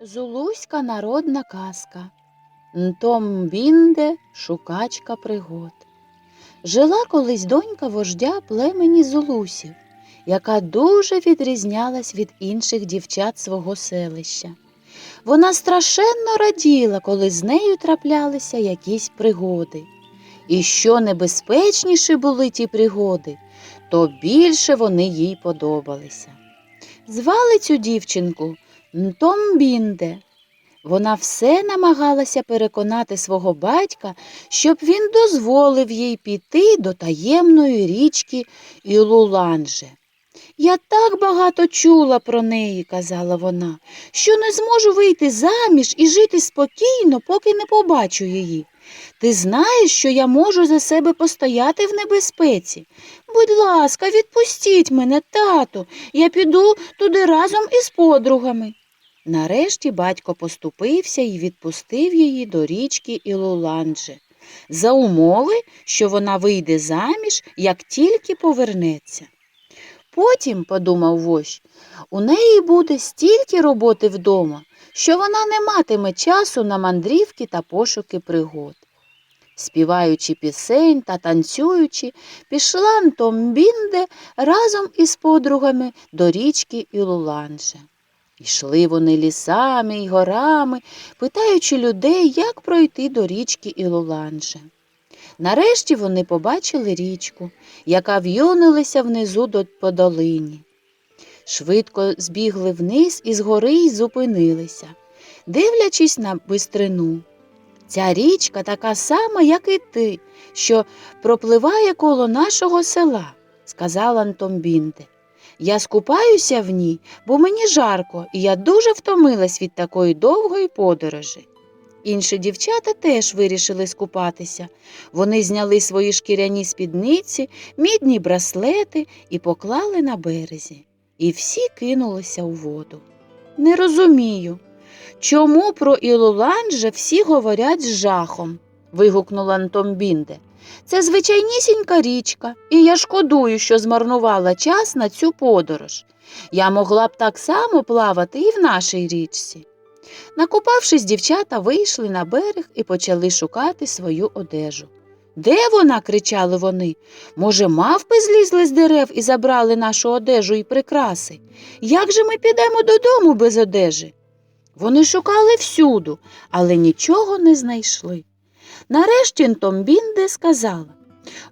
Зулуська народна казка. Нтомбінде шукачка пригод. Жила колись донька вождя племені зулусів, яка дуже відрізнялась від інших дівчат свого селища. Вона страшенно раділа, коли з нею траплялися якісь пригоди. І що небезпечніші були ті пригоди, то більше вони їй подобалися. Звали цю дівчинку Нтомбінде. Вона все намагалася переконати свого батька, щоб він дозволив їй піти до таємної річки Ілуланже. Я так багато чула про неї, казала вона, що не зможу вийти заміж і жити спокійно, поки не побачу її. Ти знаєш, що я можу за себе постояти в небезпеці. Будь ласка, відпустіть мене, тату, я піду туди разом із подругами. Нарешті батько поступився і відпустив її до річки Ілуландже, за умови, що вона вийде заміж, як тільки повернеться. Потім, подумав вождь, у неї буде стільки роботи вдома, що вона не матиме часу на мандрівки та пошуки пригод. Співаючи пісень та танцюючи, пішла Нтомбінде разом із подругами до річки Ілуланже. Йшли вони лісами й горами, питаючи людей, як пройти до річки Ілуланже. Нарешті вони побачили річку, яка в'юнилася внизу до по долині. Швидко збігли вниз із гори й зупинилися, дивлячись на бистрину. Ця річка така сама, як і ти, що пропливає коло нашого села, сказала Антомбінде. Я скупаюся в ній, бо мені жарко, і я дуже втомилась від такої довгої подорожі. Інші дівчата теж вирішили скупатися. Вони зняли свої шкіряні спідниці, мідні браслети і поклали на березі. І всі кинулися у воду. Не розумію, чому про Ілуланже всі говорять з жахом, вигукнула Антомбінде. Це звичайнісінька річка, і я шкодую, що змарнувала час на цю подорож. Я могла б так само плавати і в нашій річці. Накупавшись, дівчата вийшли на берег і почали шукати свою одежу. Де вона? кричали вони. Може, мавпи злізли з дерев і забрали нашу одежу і прикраси? Як же ми підемо додому без одежі? Вони шукали всюду, але нічого не знайшли. Нарешті Нтомбінде сказала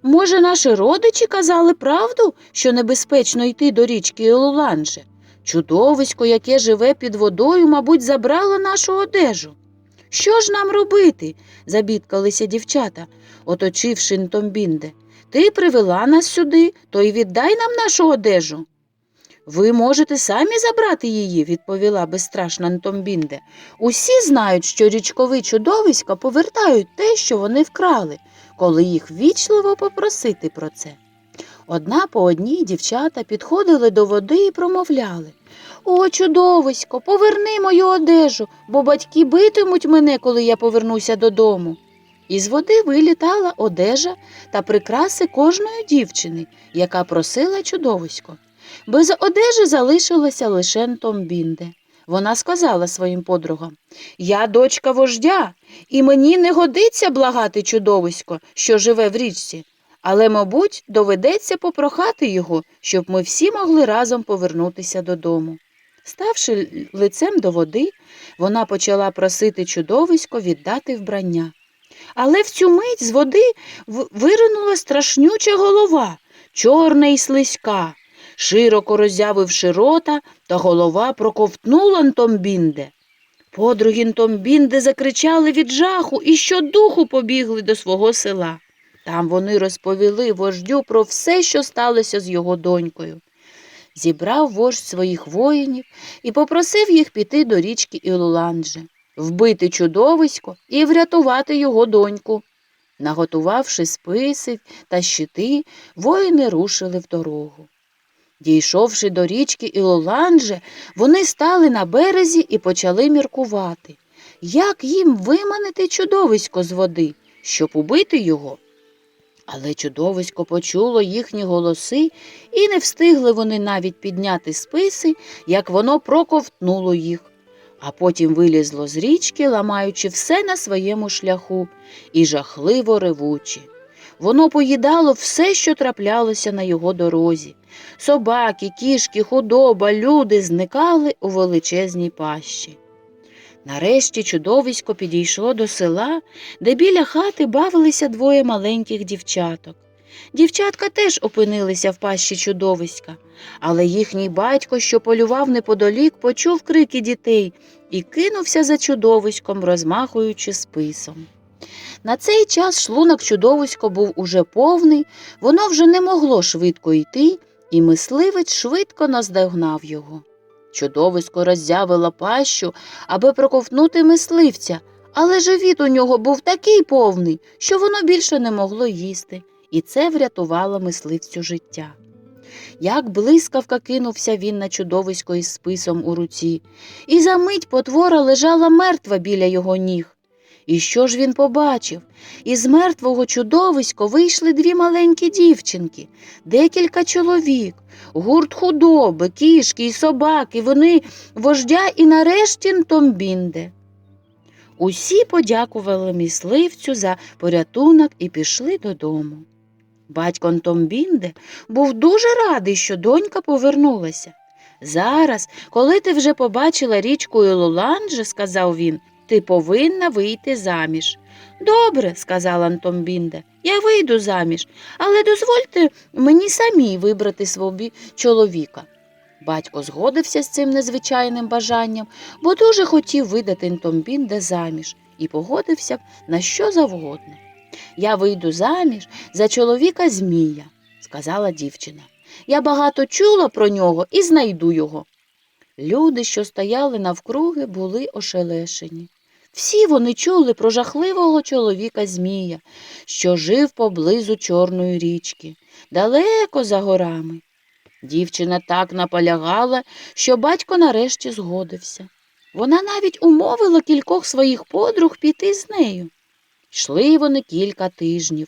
Може, наші родичі казали правду, що небезпечно йти до річки Ілуланже? Чудовисько, яке живе під водою, мабуть, забрало нашу одежу. Що ж нам робити? забідкалися дівчата, оточивши Нтомбінде. Ти привела нас сюди, то й віддай нам нашу одежу. Ви можете самі забрати її, відповіла безстрашна Нтомбінде. Усі знають, що річкові чудовиська повертають те, що вони вкрали, коли їх вічливо попросити про це. Одна по одній дівчата підходили до води і промовляли О, чудовисько, поверни мою одежу, бо батьки битимуть мене, коли я повернуся додому. Із води вилітала одежа та прикраси кожної дівчини, яка просила чудовисько. Без одежі залишилася лише Нтомбінде. Вона сказала своїм подругам Я дочка вождя, і мені не годиться благати чудовисько, що живе в річці, але, мабуть, доведеться попрохати його, щоб ми всі могли разом повернутися додому. Ставши лицем до води, вона почала просити чудовисько віддати вбрання. Але в цю мить з води виринула страшнюча голова, чорна і слизька. Широко роззявивши рота, та голова проковтнула Нтомбінде. Подруги Нтомбінде закричали від жаху і щодуху побігли до свого села. Там вони розповіли вождю про все, що сталося з його донькою. Зібрав вождь своїх воїнів і попросив їх піти до річки Ілуландже, вбити чудовисько і врятувати його доньку. Наготувавши списи та щити, воїни рушили в дорогу. Дійшовши до річки Ілоландже, вони стали на березі і почали міркувати, як їм виманити чудовисько з води, щоб убити його. Але чудовисько почуло їхні голоси, і не встигли вони навіть підняти списи, як воно проковтнуло їх. а потім вилізло з річки, ламаючи все на своєму шляху і жахливо ревучи. Воно поїдало все, що траплялося на його дорозі. Собаки, кішки, худоба, люди зникали у величезній пащі. Нарешті чудовисько підійшло до села, де біля хати бавилися двоє маленьких дівчаток. Дівчатка теж опинилися в пащі чудовиська, але їхній батько, що полював неподалік, почув крики дітей і кинувся за чудовиськом, розмахуючи списом. На цей час шлунок чудовисько був уже повний, воно вже не могло швидко йти, і мисливець швидко наздогнав його. Чудовисько роззявило пащу, аби проковтнути мисливця, але живіт у нього був такий повний, що воно більше не могло їсти, і це врятувало мисливцю життя. Як блискавка кинувся він на чудовисько із списом у руці, і за мить потвора лежала мертва біля його ніг. І що ж він побачив? Із мертвого чудовиська вийшли дві маленькі дівчинки, декілька чоловік, гурт худоби, кішки і собаки, вони вождя і нарешті Томбінде. Усі подякували мисливцю за порятунок і пішли додому. Батько Томбінде був дуже радий, що донька повернулася. Зараз, коли ти вже побачила річку Ілоланже, сказав він, ти повинна вийти заміж. Добре, сказала Антомбінде, я вийду заміж, але дозвольте мені самій вибрати собі чоловіка. Батько згодився з цим незвичайним бажанням, бо дуже хотів видати Антомбінде заміж і погодився на що завгодно. Я вийду заміж за чоловіка Змія, сказала дівчина. Я багато чула про нього і знайду його. Люди, що стояли навкруги, були ошелешені. Всі вони чули про жахливого чоловіка Змія, що жив поблизу Чорної річки, далеко за горами. Дівчина так наполягала, що батько нарешті згодився. Вона навіть умовила кількох своїх подруг піти з нею. Йшли вони кілька тижнів,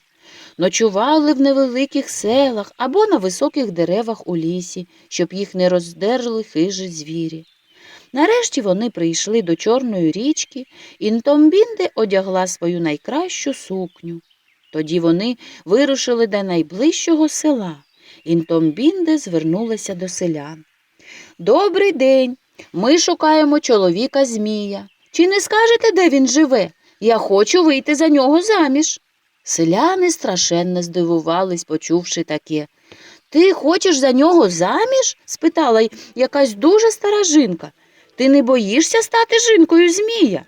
ночували в невеликих селах або на високих деревах у лісі, щоб їх не роздерли хижі звірі. Нарешті вони прийшли до Чорної річки, і Нтомбінде одягла свою найкращу сукню. Тоді вони вирушили до найближчого села, і Нтомбінде звернулася до селян. Добрий день. Ми шукаємо чоловіка Змія. Чи не скажете, де він живе? Я хочу вийти за нього заміж. Селяни страшенно здивувались, почувши таке. Ти хочеш за нього заміж? спитала якась дуже стара жінка. Ти не боїшся стати жінкою Змія?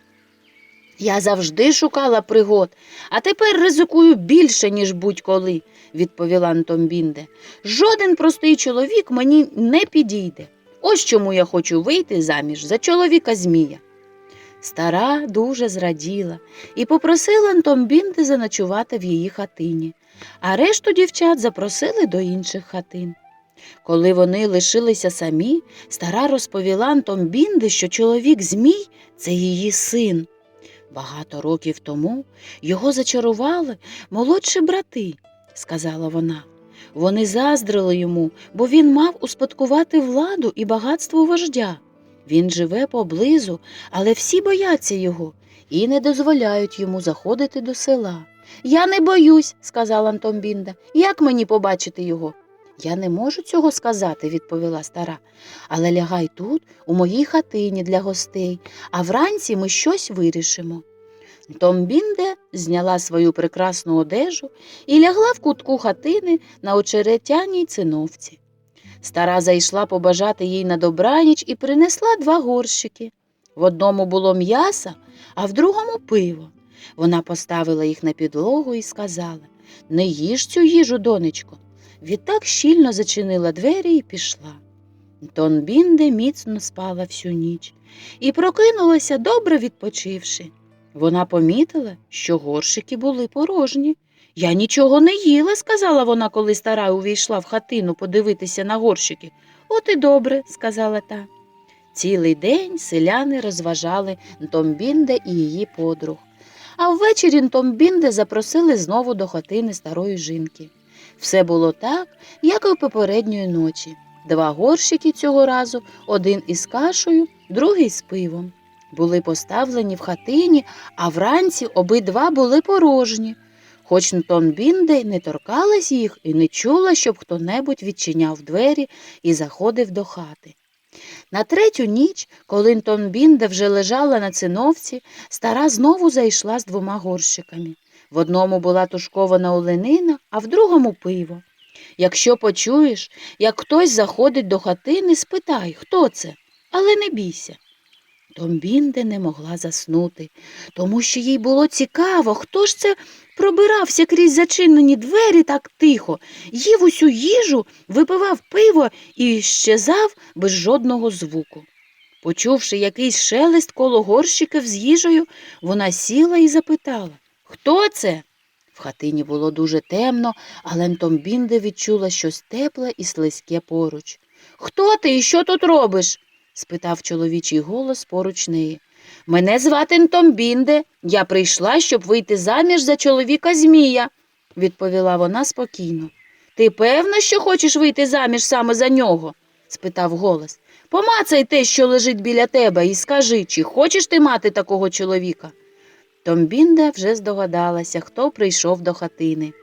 Я завжди шукала пригод, а тепер ризикую більше, ніж будь-коли, відповіла Антомбінде. Жоден простий чоловік мені не підійде. Ось чому я хочу вийти заміж за чоловіка Змія. Стара дуже зраділа і попросила Антомбінде заночувати в її хатині, а решту дівчат запросили до інших хатин. Коли вони лишилися самі, стара розповіла Антомбінде, що чоловік Змій це її син. Багато років тому його зачарували молодші брати, сказала вона. Вони заздрили йому, бо він мав успадкувати владу і багатство вождя. Він живе поблизу, але всі бояться його і не дозволяють йому заходити до села. Я не боюсь, сказала Антомбінда. Як мені побачити його? Я не можу цього сказати, відповіла стара, але лягай тут, у моїй хатині для гостей, а вранці ми щось вирішимо. Томбінде зняла свою прекрасну одежу і лягла в кутку хатини на очеретяній циновці. Стара зайшла побажати їй на добраніч і принесла два горщики. В одному було м'ясо, а в другому пиво. Вона поставила їх на підлогу і сказала Не їж цю їжу, донечко. Відтак щільно зачинила двері і пішла. Тонбінде міцно спала всю ніч і прокинулася, добре відпочивши. Вона помітила, що горщики були порожні. Я нічого не їла, сказала вона, коли стара увійшла в хатину подивитися на горщики. От і добре, сказала та. Цілий день селяни розважали Нтомбінде і її подруг. А ввечері Нтомбінде запросили знову до хатини старої жінки. Все було так, як і попередньої ночі. Два горщики цього разу, один із кашею, другий з пивом. були поставлені в хатині, а вранці обидва були порожні. Хоч Тонбінде й не торкалась їх і не чула, щоб хто-небудь відчиняв двері і заходив до хати. На третю ніч, коли Тонбінде вже лежала на циновці, стара знову зайшла з двома горщиками. В одному була тушкована оленина, а в другому пиво. Якщо почуєш, як хтось заходить до хатини, спитай, хто це, але не бійся. Томбінде не могла заснути, тому що їй було цікаво, хто ж це пробирався крізь зачинені двері так тихо, їв усю їжу, випивав пиво і щезав без жодного звуку. Почувши якийсь шелест коло горщиків з їжею, вона сіла і запитала Хто це? В хатині було дуже темно, але Томбінде відчула щось тепле і слизьке поруч. Хто ти і що тут робиш? спитав чоловічий голос поруч неї. Мене звати Нтомбінде. Я прийшла, щоб вийти заміж за чоловіка Змія, відповіла вона спокійно. Ти певна, що хочеш вийти заміж саме за нього? спитав голос. Помацай те, що лежить біля тебе, і скажи, чи хочеш ти мати такого чоловіка? Томбінда вже здогадалася, хто прийшов до хатини.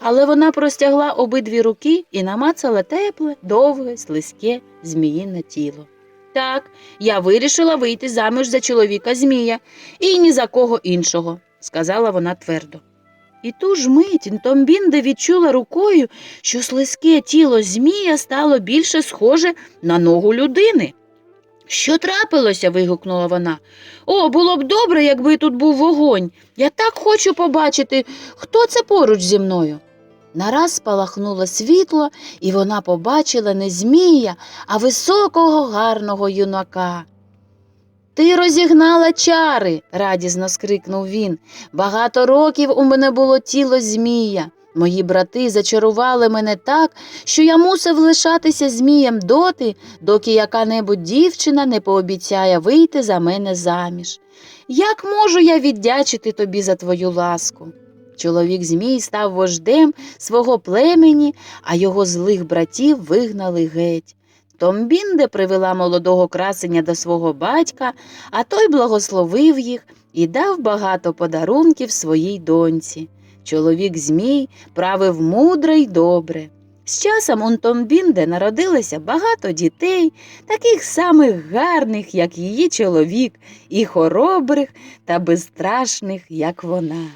Але вона простягла обидві руки і намацала тепле, довге, слизьке, зміїне тіло. Так, я вирішила вийти заміж за чоловіка Змія і ні за кого іншого, сказала вона твердо. І ту ж мить Томбінда відчула рукою, що слизьке тіло Змія стало більше схоже на ногу людини. Що трапилося? вигукнула вона. О, було б добре, якби тут був вогонь. Я так хочу побачити, хто це поруч зі мною. Нараз спалахнуло світло, і вона побачила не змія, а високого гарного юнака. Ти розігнала чари, радісно скрикнув він. Багато років у мене було тіло змія. Мої брати зачарували мене так, що я мусив лишатися змієм доти, доки яка-небудь дівчина не пообіцяє вийти за мене заміж. Як можу я віддячити тобі за твою ласку? Чоловік Змій став вождем свого племені, а його злих братів вигнали геть. Томбінде привела молодого красеня до свого батька, а той благословив їх і дав багато подарунків своїй доньці. Чоловік Змій правив мудро й добре. З часом у Томбінде народилося багато дітей, таких самих гарних, як її чоловік, і хоробрих та безстрашних, як вона.